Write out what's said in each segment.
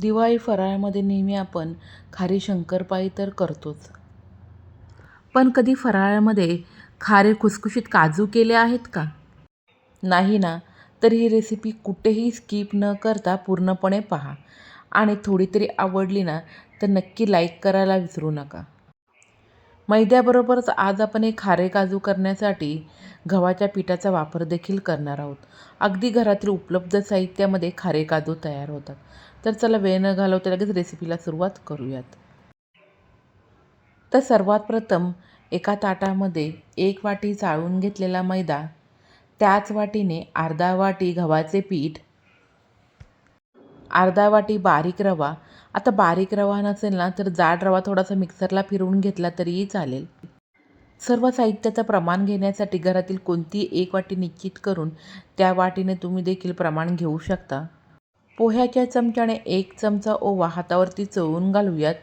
दिवाळी फराळामध्ये नेहमी आपण खारी शंकरपाळी तर करतोच. पण कधी फराळामध्ये खारे खुसखुशीत काजू केले आहेत का? नाही ना तर ही रेसिपी कुठेही स्किप न करता पूर्णपणे पहा. आणि थोडी तरी आवडली ना तर नक्की लाईक करायला विसरू नका. मैद्याबरोबरच आज आपण हे खारे काजू करण्यासाठी गव्हाच्या पिठाचा वापर देखील करणार आहोत. अगदी घरातील उपलब्ध साहित्यामध्ये खारे काजू तयार होतात. तर चला वेळ न घालवता लगेच रेसिपीला सुरुवात करूयात. तर सर्वात प्रथम एका ताटामध्ये एक वाटी चाळून घेतलेला मैदा त्याच वाटीने अर्धा वाटी गव्हाचे पीठ अर्धा वाटी बारीक रवा. आता बारीक रवा नसेल ना तर जाड रवा थोडासा मिक्सरला फिरवून घेतला तरीही चालेल. सर्व साहित्याचं प्रमाण घेण्यासाठी घरातील कोणती एक वाटी निश्चित करून त्या वाटीने तुम्ही देखील प्रमाण घेऊ शकता. पोह्याच्या चमच्याने एक चमचा ओवा हातावरती चवून घालूयात.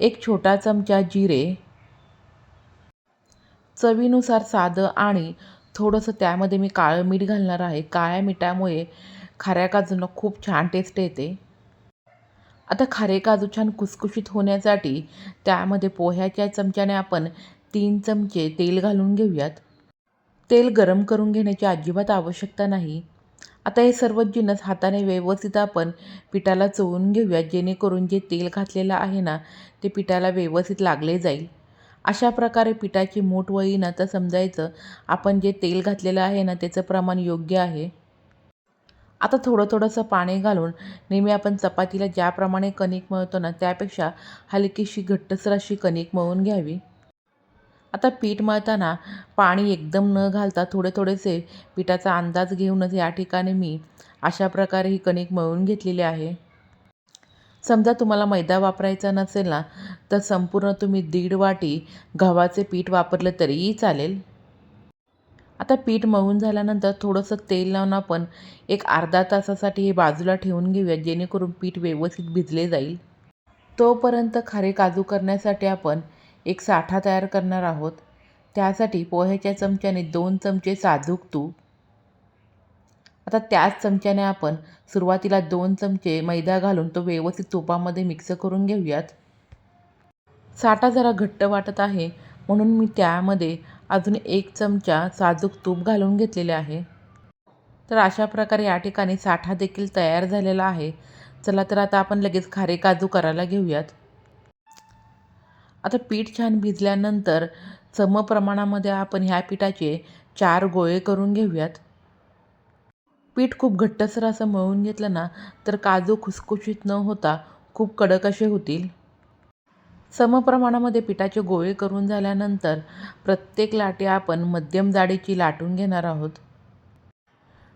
एक छोटा चमचा जिरे. चवीनुसार साधं आणि थोडंसं त्यामध्ये मी काळं मीठ घालणार आहे. काळ्या मिठामुळे खाऱ्या काजूंना खूप छान टेस्ट येते. आता खारे काजू छान कुसकुशीत होण्यासाठी त्यामध्ये पोह्याच्या चमच्याने आपण तीन चमचे तेल घालून घेऊयात. तेल गरम करून घेण्याची अजिबात आवश्यकता नाही. आता हे सर्व जिन्नस हाताने व्यवस्थित आपण पिठाला चोळून घेऊयात जेणेकरून जे तेल घातलेलं आहे ना ते पिठाला व्यवस्थित लागले जाईल. अशा प्रकारे पिठाची मूठ वळी ना तर समजायचं आपण जे तेल घातलेलं आहे ना त्याचं प्रमाण योग्य आहे. आता थोडं थोडंसं पाणी घालून नेहमी आपण चपातीला ज्याप्रमाणे कणिक मळतो ना त्यापेक्षा हलकीशी घट्टसर अशी कणिक मळून घ्यावी. आता पीठ मळताना पाणी एकदम न घालता थोडे थोडेसे पिठाचा अंदाज घेऊनच या ठिकाणी मी अशा प्रकारे ही कणिक मळून घेतलेली आहे. समजा तुम्हाला मैदा वापरायचा नसेल ना तर संपूर्ण तुम्ही दीड वाटी गव्हाचे पीठ वापरलं तरीही चालेल. आता पीठ मळून झाल्यानंतर थोडंसं तेल लावून आपण एक अर्धा तासासाठी हे बाजूला ठेवून घेऊया जेणेकरून पीठ व्यवस्थित भिजले जाईल. तोपर्यंत खारे काजू करण्यासाठी आपण एक साठा तयार करणार आहोत. त्यासाठी पोह्याच्या चमच्याने दोन चमचे साजूक तूप आता त्याच चमच्याने आपण सुरुवातीला दोन चमचे मैदा घालून तो व्यवस्थित तुपामध्ये मिक्स करून घेऊयात. साठा जरा घट्ट वाटत आहे म्हणून मी त्यामध्ये अजून एक चमचा साजूक तूप घालून घेतलेले आहे. तर अशा प्रकारे या ठिकाणी साठा देखील तयार झालेला आहे. चला तर आता आपण लगेच खारे काजू करायला घेऊयात. आता पीठ छान भिजल्यानंतर सम प्रमाणामध्ये आपण ह्या पिठाचे चार गोळे करून घेऊयात. पीठ खूप घट्टसर असं मळून घेतलं ना तर काजू खुसखुशीत न होता खूप कडक असे होतील. समप्रमाणामध्ये पिठाचे गोळे करून झाल्यानंतर प्रत्येक लाटी आपण मध्यम जाडीची लाटून घेणार आहोत.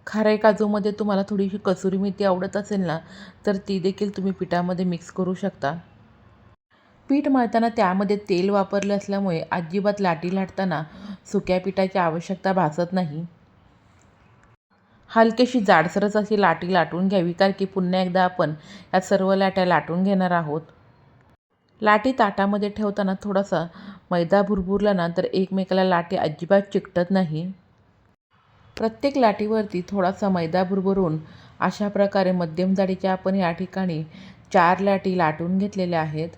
खारे काजूमध्ये तुम्हाला थोडीशी कसुरी मेथी आवडत असेल ना तर ती देखील तुम्ही पिठामध्ये मिक्स करू शकता. पीठ मळताना त्यामध्ये तेल वापरले असल्यामुळे अजिबात लाटी लाटताना सुक्या पिठाची आवश्यकता भासत नाही. हलकीशी जाडसरच अशी लाटी लाटून घ्यावी कारण की पुन्हा एकदा आपण या सर्व लाट्या लाटून घेणार आहोत. लाटी ताटामध्ये ठेवताना थोडासा मैदा भुरभुरला ना तर एकमेकाला लाटी अजिबात चिकटत नाही. प्रत्येक लाटीवरती थोडासा मैदा भुरभुरून अशा प्रकारे मध्यम जाडीच्या आपण या ठिकाणी चार लाटी लाटून घेतलेल्या आहेत.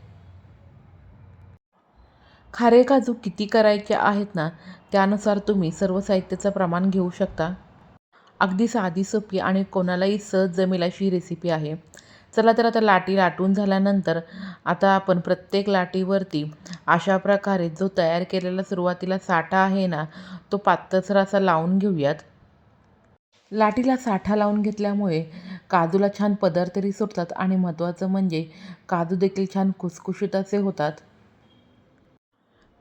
खारे काजू किती करायचे आहेत ना त्यानुसार तुम्ही सर्व साहित्याचं प्रमाण घेऊ शकता. अगदी साधी सोपी आणि कोणालाही सहज जमेल अशी रेसिपी आहे. चला तर आता लाटी लाटून झाल्यानंतर आता आपण प्रत्येक लाटीवरती अशा प्रकारे जो तयार केलेला सुरुवातीला साठा आहे ना तो पातळसर असा लावून घेऊयात. लाटीला साठा लावून घेतल्यामुळे काजूला छान पदार्थही सुटतात आणि महत्त्वाचं म्हणजे काजू देखील छान खुसखुशीत असे होतात.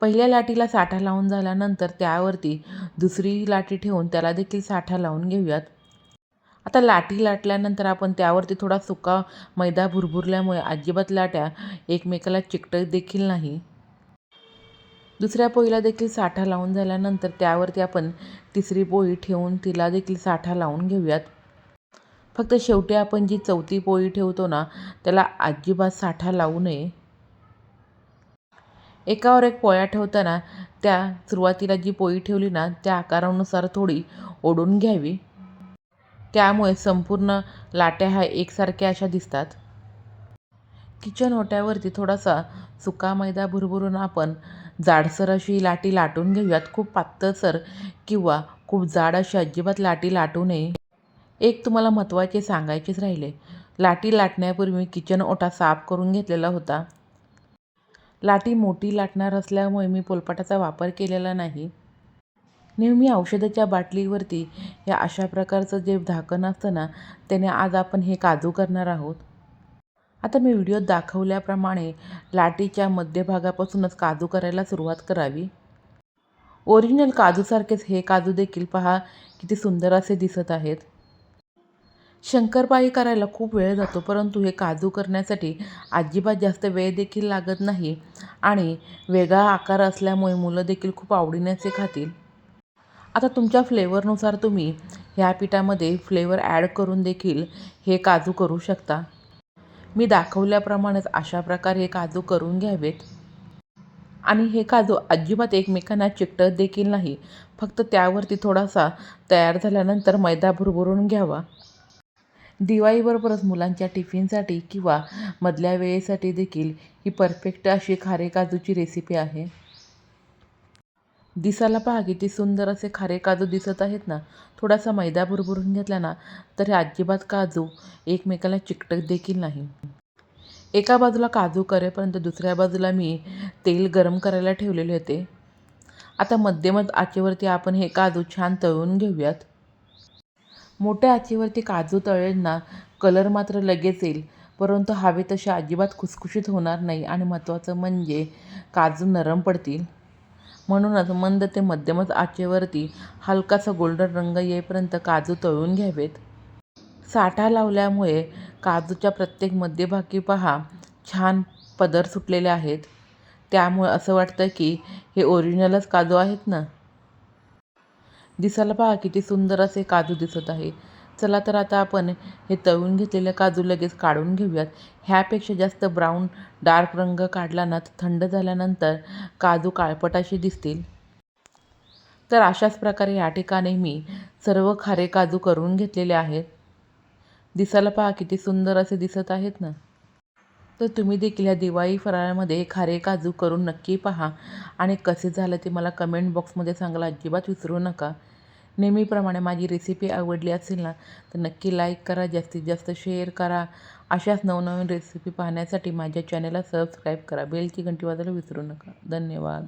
पहिल्या लाटीला साठा लावून झाल्यानंतर त्यावरती दुसरी लाटी ठेवून त्याला देखील साठा लावून घेऊयात. आता लाटी लाटल्यानंतर आपण त्यावरती थोडा सुका मैदा भुरभुरल्यामुळे अजिबात लाट्या एकमेकाला चिकटत देखील नाही. दुसऱ्या पोळीला देखील साठा लावून झाल्यानंतर त्यावरती आपण तिसरी पोळी ठेवून तिला देखील साठा लावून घेऊयात. फक्त शेवटी आपण जी चौथी पोळी ठेवतो ना त्याला अजिबात साठा लावू नये. एकावर एक पोळ्या ठेवताना त्या सुरुवातीला जी पोळी ठेवली ना त्या आकारानुसार थोडी ओढून घ्यावी. त्यामुळे संपूर्ण लाट्या ह्या एकसारख्या अशा दिसतात. किचन ओट्यावरती थोडासा सुका मैदा भुरभुरून आपण जाडसर अशी लाटी लाटून घेऊयात. खूप पातळसर किंवा खूप जाड अशी अजिबात लाटी लाटू नये. एक तुम्हाला महत्त्वाचे सांगायचेच राहिले. लाटी लाटण्यापूर्वी मी किचन ओटा साफ करून घेतलेला होता. लाटी मोठी लाटणार असल्यामुळे मी पोलपाटाचा वापर केलेला नाही. नेहमी औषधाच्या बाटलीवरती या अशा प्रकारचं जे झाकण असतं ना त्याने आज आपण हे काजू करणार आहोत. आता मी व्हिडिओत दाखवल्याप्रमाणे लाटीच्या मध्यभागापासूनच काजू करायला सुरुवात करावी. ओरिजिनल काजूसारखेच हे काजू देखील पहा किती सुंदर असे दिसत आहेत. शंकरपाळी करायला खूप वेळ जातो परंतु हे काजू करण्यासाठी अजिबात जास्त वेळ देखील लागत नाही आणि वेगळा आकार असल्यामुळे मुलं देखील खूप आवडीनेचे खातील. आता तुमच्या फ्लेवरनुसार तुम्ही ह्या पिठामध्ये फ्लेवर ॲड करून देखील हे काजू करू शकता. मी दाखवल्याप्रमाणेच अशा प्रकारे हे काजू करून घ्यावेत. आणि हे काजू अजिबात एकमेकांना चिकटत देखील नाही फक्त त्यावरती थोडासा तयार झाल्यानंतर मैदा भुरभुरून घ्यावा. दिवाळीबरोबरच मुलांच्या टिफिनसाठी किंवा मधल्या वेळेसाठी देखील ही परफेक्ट अशी खारे काजूची रेसिपी आहे. दिसायला पहा किती सुंदर असे खारे काजू दिसत आहेत ना. थोडासा मैदा भुरभुरून घेतला ना तर हे अजिबात काजू एकमेकाला चिकटत देखील नाही. एका बाजूला काजू करेपर्यंत दुसऱ्या बाजूला मी तेल गरम करायला ठेवलेले होते. आता मध्यमच आचेवरती आपण हे काजू छान तळून घेऊयात. मोठ्या आचेवरती काजू तळेल ना कलर मात्र लगेच येईल. परंतु हवे तसे अजिबात खुसखुशीत होणार नाही आणि महत्त्वाचं म्हणजे काजू नरम पडतील. म्हणूनच मंद ते मध्यमच आचेवरती हलकासा गोल्डन रंग येईपर्यंत काजू तळून घ्यावेत. साठा लावल्यामुळे काजूच्या प्रत्येक मध्यभागी पहा छान पदर सुटलेले आहेत. त्यामुळे असं वाटतं की हे ओरिजिनलच काजू आहेत ना? दिसायला पहा किती सुंदर असे काजू दिसत आहे. चला तर आता आपण हे तळून घेतलेले काजू लगेच काढून घेऊयात. ह्यापेक्षा जास्त ब्राऊन डार्क रंग काढला ना तर थंड झाल्यानंतर काजू काळपटाशी दिसतील. तर अशाच प्रकारे या ठिकाणी मी सर्व खारे काजू करून घेतलेले आहेत. दिसायला पहा किती सुंदर असे दिसत आहेत ना. तर तुम्ही देखील ह्या दिवाळी फराळामध्ये खारे काजू करून नक्की पहा. आणि कसे झालं ते मला कमेंट बॉक्समध्ये सांगायला अजिबात विसरू नका. नेहमीप्रमाणे माझी रेसिपी आवडली असेल ना तर नक्की लाईक करा जास्तीत जास्त शेअर करा. अशाच नवनवीन रेसिपी पाहण्यासाठी माझ्या चॅनलला सबस्क्राईब करा. बेलची घंटी वाजायला विसरू नका. धन्यवाद.